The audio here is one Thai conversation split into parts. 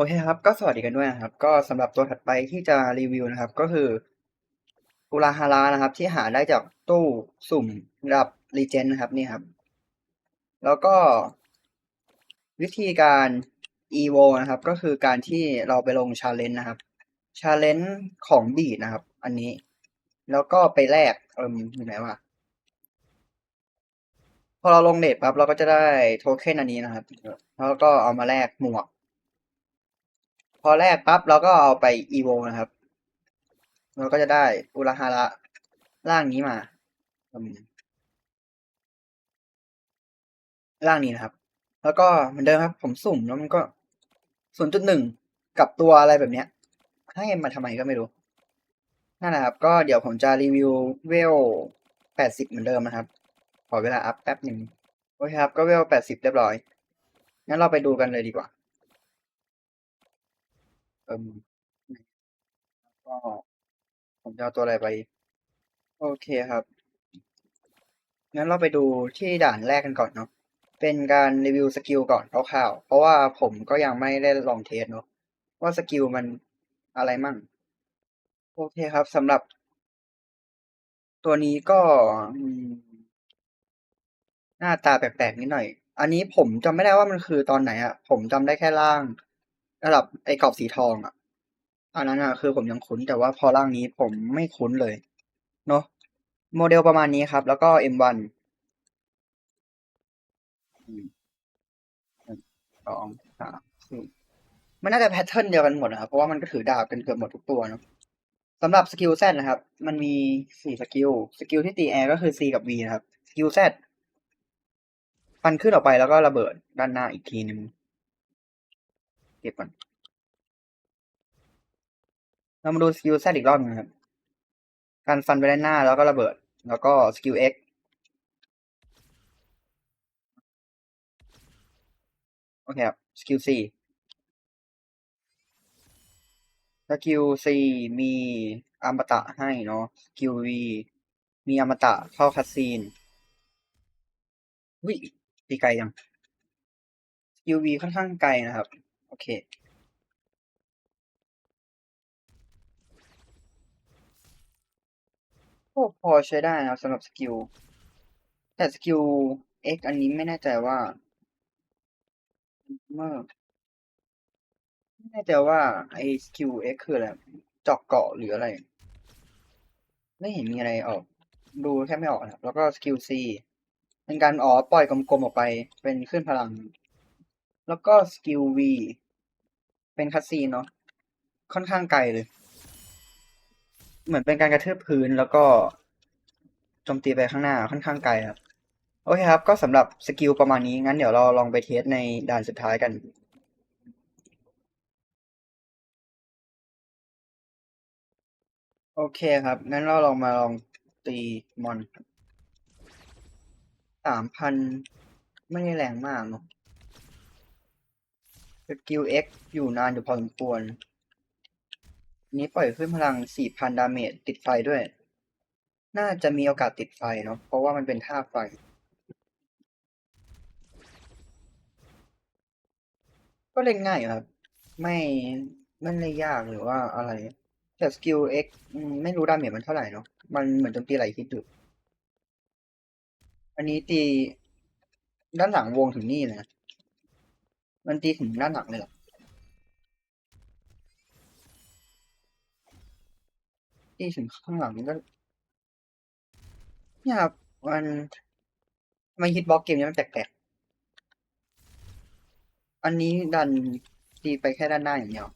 โอเคครับ ก็สวัสดีกันด้วยนะครับ ก็สำหรับตัวถัดไปที่จะรีวิวนะครับ ก็คืออุราฮารานะครับ ที่หาได้จากตู้สุ่มระดับรีเจนนะครับนี่ครับ แล้วก็วิธีการ EVO นะครับ ก็คือการที่เราไปลงชาเลนจ์นะครับชาเลนจ์ของบีดนะครับ อันนี้ แล้วก็ไปแลกเอิมอยู่ไหนวะพอเราลงเน็ตปั๊บเราก็จะได้โทเค็นอันนี้นะครับ แล้วก็เอามาแลกหมวก พอแรกปั๊บเราก็เอาไปอีโวนะครับ เราก็จะได้อุราฮาระร่างนี้มาร่างนี้นะครับ แล้วก็เหมือนเดิมครับ ผมสุ่มแล้วมันก็ศูนย์จุดหนึ่งกับตัวอะไรแบบเนี้ย ให้มาทำไมก็ไม่รู้ นั่นแหละครับ ก็เดี๋ยวผมจะรีวิวเวลแปดสิบเหมือนเดิมนะครับ ขอเวลาอัพแป๊บหนึ่งโอเคครับ ก็เวลแปดสิบเรียบร้อย งั้นเราไปดูกันเลยดีกว่า เอิมก็ผมจะเอาตัวอะไรไป โอเคครับ งั้นเราไปดูที่ด่านแรกกันก่อนเนาะ เป็นการรีวิวสกิลก่อนคร่าวๆ เพราะว่าผมก็ยังไม่ได้ลองเทสเนาะว่าสกิลมันอะไรมั่ง โอเคครับสำหรับ ตัวนี้ก็หน้าตาแปลกๆนิดหน่อย อันนี้ผมจำไม่ได้ว่ามันคือตอนไหนอะผมจำได้แค่ร่าง ระดับไอ้กรอบสีทองอะ อันนั้นอะคือผมยังคุ้นแต่ว่าพอร่างนี้ผมไม่คุ้นเลย เนาะโมเดลประมาณนี้ครับ แล้วก็ M1 อืมหนึ่งสองสามสี่มันน่าจะแพทเทิร์นเดียวกันหมดนะครับ เพราะว่ามันก็ถือดาบกันเกือบหมดทุกตัวเนาะสำหรับสกิล Z นะครับ มันมีสี่สกิล สกิลที่ตีแอร์ก็คือ C กับ V นะครับ สกิล Z ฟันขึ้นออกไปแล้วก็ระเบิดด้านหน้าอีกทีหนึ่ง เก็บก่อน เรามาดูสกิล Z อีกรอบนึงครับ การฟันไปด้านหน้าแล้วก็ระเบิด แล้วก็สกิล X โอเคครับ สกิล C สกิล C มีอมตะให้เนาะ สกิล V มีอมตะเข้าคัดซีนวิตีไกลยัง สกิล V ค่อนข้างไกลนะครับ โอเค โอ้พอใช้ได้นะสำหรับสกิล แต่สกิล X อันนี้ไม่แน่ใจว่าเมื่อไม่แน่ใจว่าไอ้สกิล X คืออะไรจาะเกาะหรืออะไร ไม่เห็นมีอะไรออก ดูแค่ไม่ออกนะแล้วก็สกิล C เป็นการอ๋อปล่อยกลมๆออกไป เป็นขึ้นพลัง แล้วก็สกิล V เป็นคัสซีเนาะค่อนข้างไกลเลย เหมือนเป็นการกระเทืบพื้นแล้วก็โจมตีไปข้างหน้าค่อนข้างไกลครับโอเคครับ ก็สำหรับสกิลประมาณนี้ งั้นเดี๋ยวเราลองไปเทสในด่านสุดท้ายกันโอเคครับ งั้นเราลองมาลองตีมอนสามพันไม่ได้แรงมากเนาะ สกิล X อยู่นานอยู่พอสมควร นี้ปล่อยขึ้นพลังสี่พันดาเมจติดไฟด้วย น่าจะมีโอกาสติดไฟเนาะเพราะว่ามันเป็นท่าไฟก็เล่นง่ายครับ ไม่ไม่ได้ยากหรือว่าอะไร แต่สกิล X อืมไม่รู้ดาเมจมันเท่าไหร่เนาะมันเหมือนโจมตีไหลคิดอยู่อันนี้ตีด้านหลังวงถึงนี่เลยนะ มันตีถึงด้านหลังเลยเหรอตีถึงข้างหลังก็เนี่ยครับมันทำไมฮิตบ็อกเกมนี้มันแปลกๆ อันนี้ดันตีไปแค่ด้านหน้าอย่างเดียว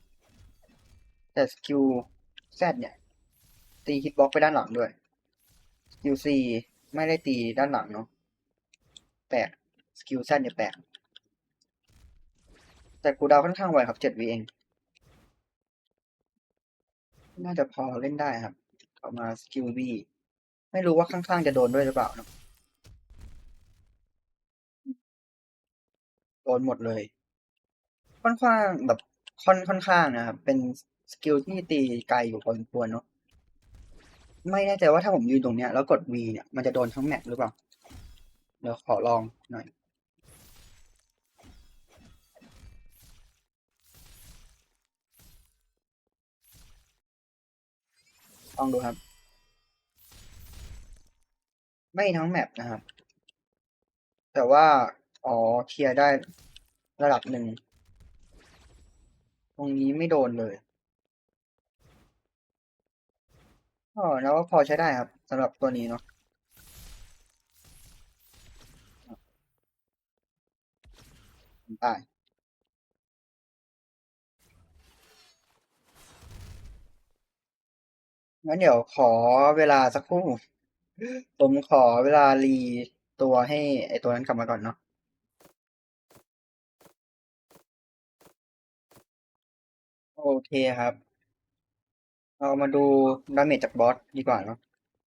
แต่สกิล Z เนี่ย ตีฮิตบ็อกไปด้านหลังด้วยสกิล C ไม่ได้ตีด้านหลังเนาะแปลกสกิล Z เนี่ยแปลก แต่กูดาวค่อนข้างไวครับเจ็ดวิเอง น่าจะพอเล่นได้ครับเอามาสกิล B ไม่รู้ว่าข้างๆจะโดนด้วยหรือเปล่านะโดนหมดเลย ค่อนข้างแบบค่อนค่อนข้างนะครับ เป็นสกิลที่ตีไกลอยู่พอสมควรเนาะไม่แน่ใจว่าถ้าผมยืนตรงเนี้ยแล้วกด V เนี่ยมันจะโดนทั้งแมปหรือเปล่า เดี๋ยวขอลองหน่อย ลองดูครับ ไม่ทั้งแมปนะครับ แต่ว่า อ๋อ เคลียร์ได้ระดับหนึ่ง ตรงนี้ไม่โดนเลยก็แล้วว่าพอใช้ได้ครับสำหรับตัวนี้เนาะตาย งั้นเดี๋ยวขอเวลาสักครู่ ผมขอเวลารีตัวให้ไอตัวนั้นกลับมาก่อนเนาะ โอเคครับ เรามาดูดาเมจจากบอสดีกว่าเนาะ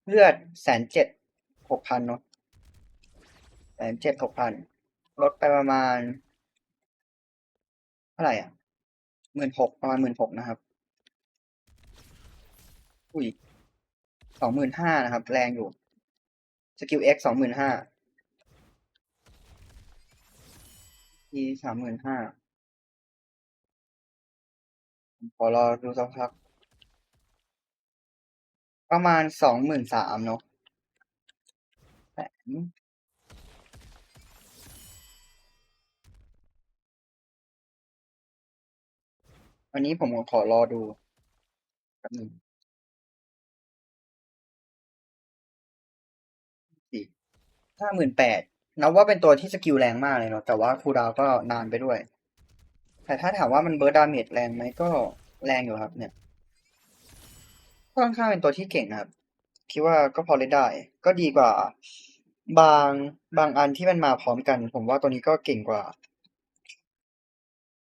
เลือดแสนเจ็ดหกพันเนาะแสนเจ็ดหกพันลดไปประมาณ เท่าไหร่อะหมื่นหกประมาณหมื่นหกนะครับ อุ้ยสองหมื่นห้านะครับ แรงอยู่สกิล X สองหมื่นห้าทีสามหมื่นห้าขอรอดูสักพัก ประมาณสองหมื่นสามเนาะแสนอันนี้ผมขอรอดูแป๊บหนึ่ง ห้าหมื่นแปดนับว่าเป็นตัวที่สกิลแรงมากเลยเนาะแต่ว่าคูดาวก็นานไปด้วย แต่ถ้าถามว่ามันเบิร์ดดาเมจแรงไหมก็แรงอยู่ครับ เนี่ยก็ค่อนข้างเป็นตัวที่เก่งนะครับคิดว่าก็พอเล่นได้ ก็ดีกว่า บางบางอันที่มันมาพร้อมกัน ผมว่าตัวนี้ก็เก่งกว่า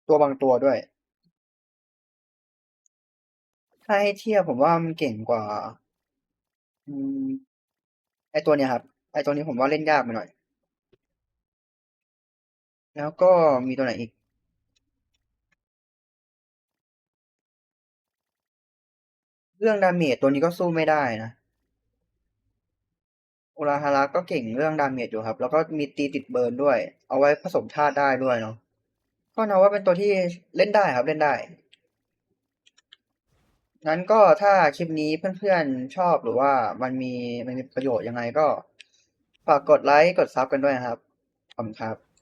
ตัวบางตัวด้วย ถ้าให้เทียบผมว่ามันเก่งกว่าไอตัวเนี้ยครับ ไอตัวนี้ผมว่าเล่นยากไปหน่อย แล้วก็มีตัวไหนอีก เรื่องดาเมจตัวนี้ก็สู้ไม่ได้นะอุราฮาระก็เก่งเรื่องดาเมจอยู่ครับ แล้วก็มีตีติดเบิร์นด้วย เอาไว้ผสมธาตุได้ด้วยเนาะก็นับว่าเป็นตัวที่เล่นได้ครับเล่นได้ งั้นก็ถ้าคลิปนี้เพื่อนๆชอบหรือว่ามันมีมันมีประโยชน์ยังไงก็ ฝากกดไลค์ กดซับกันด้วยนะครับ ขอบคุณครับ